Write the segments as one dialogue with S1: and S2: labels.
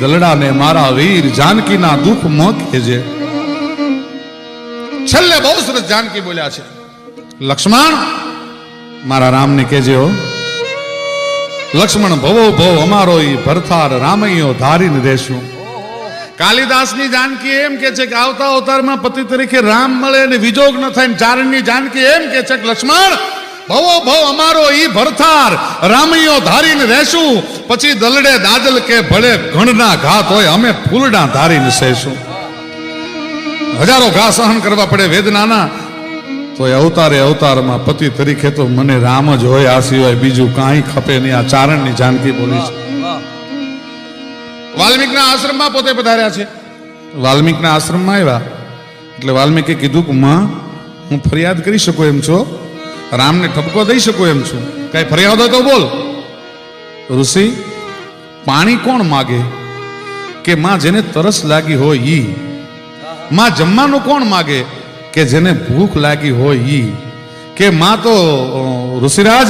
S1: દલડાને મારા વીર જાનકીના દુઃખ મોત કેજે છેલ્લે બહુ સરસ જાનકી બોલ્યા છે. લક્ષ્મણ, મારા રામને કેજે હો. લક્ષ્મણ, ભવો ભવ અમારો ઈ ભરથાર રામૈયો ધારીને કાલિદાસ કાલિદાસની જાનકી એમ કે છે કે આવતા અવતારમાં પતિ તરીકે રામ મળે અને વિજોગ ન થાય ને ચારણની જાનકી એમ કે છે કે લક્ષ્મણ ભવો ભવ અમારો ઈ ભરથાર. રામૈયો ધારીને રહેશું. પછી દલડે દાદલ કે ભળે ઘણના ઘાત હોય, અમે ફૂલડા ધારીને સહેશું હજારો ઘા સહન કરવા પડે વેદનાના. તો એ અવતારે અવતારમાં પતિ તરીકે તો મને રામ જ હોય, આ સિવાય બીજું કાંઈ ખપે નહીં. આ ચારણની જાનકી બોલી છે. વાલ્મીકના આશ્રમમાં પોતે પધાર્યા છે. વાલ્મીકના આશ્રમમાં આવ્યા. એટલે વાલ્મીકે કીધું કે, માં, હું ફરિયાદ કરી શકું એમ છો? રામને ઠપકો દઈ શકું એમ છું. કઈ ફરિયાદ હોય તો બોલ. ઋષિ, પાણી કોણ માગે? કે માં જેને તરસ લાગી હોય ઈ? માં જમવાનું કોણ માગે? કે જેને ભૂખ લાગી હોય ઈ? કે માં તો ઋષિરાજ,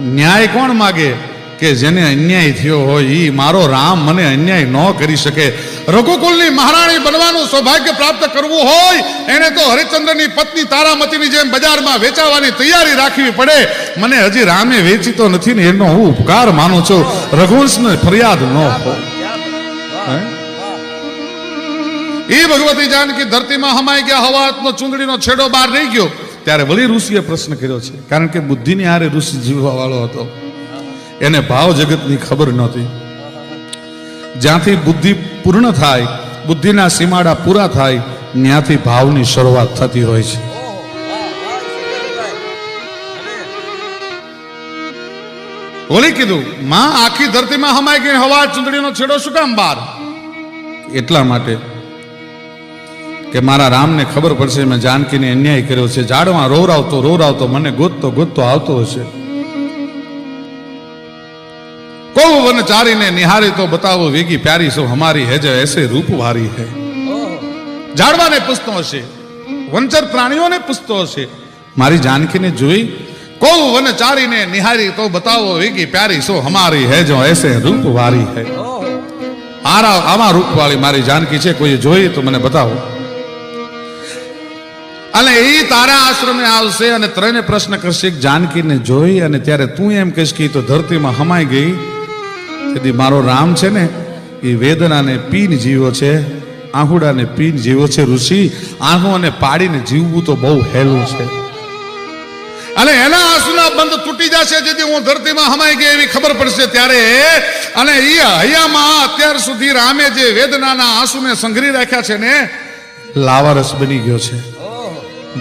S1: ન્યાય કોણ માગે? કે જેને અન્યાય થયો હોય ઈ? મારો રામ મને અન્યાય ન કરી શકે. રઘુકુલની મહારાણી બનવાનું સૌભાગ્ય પ્રાપ્ત કરવું હોય, એને તો હરિચંદ્રની પત્ની તારામતીની જેમ બજારમાં વેચાવાની તૈયારી રાખવી પડે. મને હજી રામે વેચી તો નથી ને એનો હું ઉપકાર માનું છું. રઘુવંશને ફરિયાદ ન એ ભગવતી જાનકી ધરતીમાં હમાઈ ગયા હવાતનો ચૂંદડીનો છેડો બહાર રહી ગયો. ત્યારે વળી ઋષિએ પ્રશ્ન કર્યો છે, કારણ કે બુદ્ધિની હારે ઋષિ જીવવા વાળો હતો. એને ભાવ જગતની ખબર નહોતી. જ્યાંથી બુદ્ધિ પૂર્ણ થાય, બુદ્ધિના સીમાડા પૂરા થાય ત્યાંથી ભાવની શરૂઆત થતી હોય છે. ઓલી કીધું, માં આખી ધરતીમાં હમાય ગઈ હવા ચૂંટણીનો છેડો શું કામ બહાર એટલા માટે કે મારા રામને ખબર પડશે, મેં જાનકીને અન્યાય કર્યો છે. જાડવા રોવરાવતો રોવરાવતો મને ગોતતો ગોતતો આવતો હશે. કો વન ચારીને નિહારી તો બતાવો વેગી પ્યારી સો હમારી હે જે એસે રૂપ વારી હે. ઝાડવાને પૂછતો હશે, વંચર પ્રાણીઓને પૂછતો હશે. મારી જાનકીને જોઈ કો વન ચારીને નિહારી તો બતાવો વેગી પ્યારી સો હમારી હે એસે રૂપ વારી હે. આરા, આમાં રૂપવાળી મારી જાનકી છે કોઈ જોઈ તો મને બતાવો. અને એ તારા આશ્રમે આવશે અને ત્રણે પ્રશ્ન કરશે જાનકીને જોઈ અને ત્યારે તું એમ કહીશ કે તો ધરતીમાં હમાઈ ગઈ તેથી મારો રામ છે ને, એ વેદનાને પીન જીવો છે, આહુડાને પીન જીવો છે, ઋષિ આંખોને પાડીને જીવવું તો બહુ હેલું છે. અને એના આંસુના બંધ તૂટી જશે, જેથી હું ધરતીમાં હમાઈ ગઈ એવી ખબર પડશે ત્યારે. અને એ હૈયામાં અત્યાર સુધી રામે જે વેદનાના આંસુને સંઘરી રાખ્યા છે ને, લાવારસ બની ગયો છે.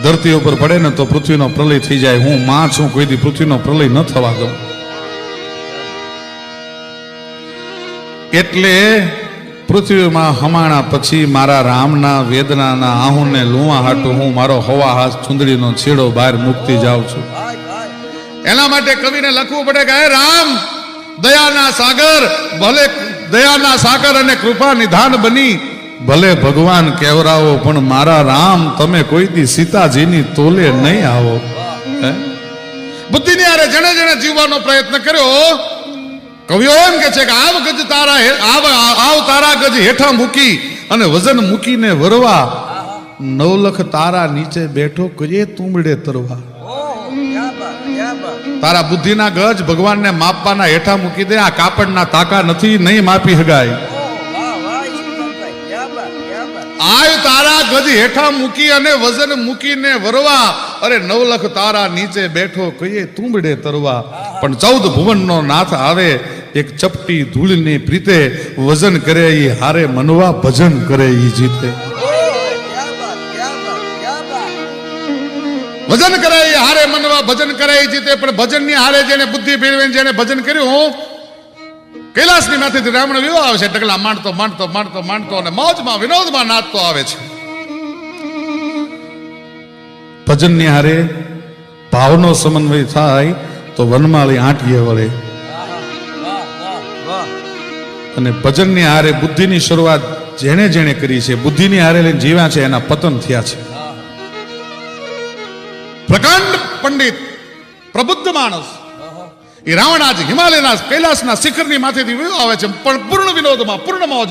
S1: ધરતી ઉપર પડે ને તો પૃથ્વીનો પ્રલય થઈ જાય. હું માં છું, કોઈ દી પૃથ્વીનો પ્રલય ન થવા દઉં. એટલે પૃથ્વીમાં હમાણા પછી મારા રામના, વેદનાના, આહુને લુવા હાટું હું મારો હવા હાથ ચુંદડીનો છેડો બહાર મૂકતી જાઉં છું. એના માટે કવિને લખવું પડે કે રામ, દયાના સાગર, ભલે દયાના સાગર અને કૃપા નિધાન બની. ભલે ભગવાન કેવરાવો પણ મારા રામ, તમે કોઈ દી સીતાજીની તોલે નહીં આવો? બુદ્ધિની હારે જણે જણે જીવવાનો પ્રયત્ન કર્યો. કવિઓ એમ કે છે કે આવ ગજ તારા આવ આવ તારા ગજ હેઠા મૂકી અને વજન મૂકીને વરવા. નવલખ તારા નીચે બેઠો કરીએ તુંબડે તરવા. તારા બુદ્ધિના ગજ ભગવાનને માપવાના હેઠા મૂકી દે. આ કાપડના તાકા નથી, નહીં માપી હગાય. આય તારા ગજ હેઠા મૂકી અને વજન મૂકીને વરવા. અરે નવલખ તારા નીચે બેઠો કહીએ તુંબડે તરવા. પણ ચૌદ ભુવનનો નાથ આવે, એક ચપટી ધૂળની પ્રીતે વજન કરે એ હારે મનવા ભજન કરે એ જીતે. ભજન કરે એ હારે મનવા ભજન કરે એ જીતે. પણ ભજનની હારે જેને બુદ્ધિ ભેળવે જેને ભજન કર્યું કૈલાસની માથેથી રામણ વિવાહ આવે છે ટકલા માંડતો માંડતો માંડતો માંડતો અને મોજમાં, વિનોદમાં નાચતો આવે છે. ભજનની હારે ભાવનો સમન્વય થાય તો વનમાળી આંટીએ વળે. અને ભજનની હારે બુદ્ધિની શરૂઆત જેણે જેણે કરી છે, બુદ્ધિની હારે લઈને જીવ્યા છે, એના પતન થયા છે. પ્રકાંડ પંડિત, પ્રબુદ્ધ માણસ. એ રાવણ આજ હિમાલયના કૈલાસના શિખરની માથેથી આવે છે, પણ પૂર્ણ વિનોદમાં, પૂર્ણ મોજ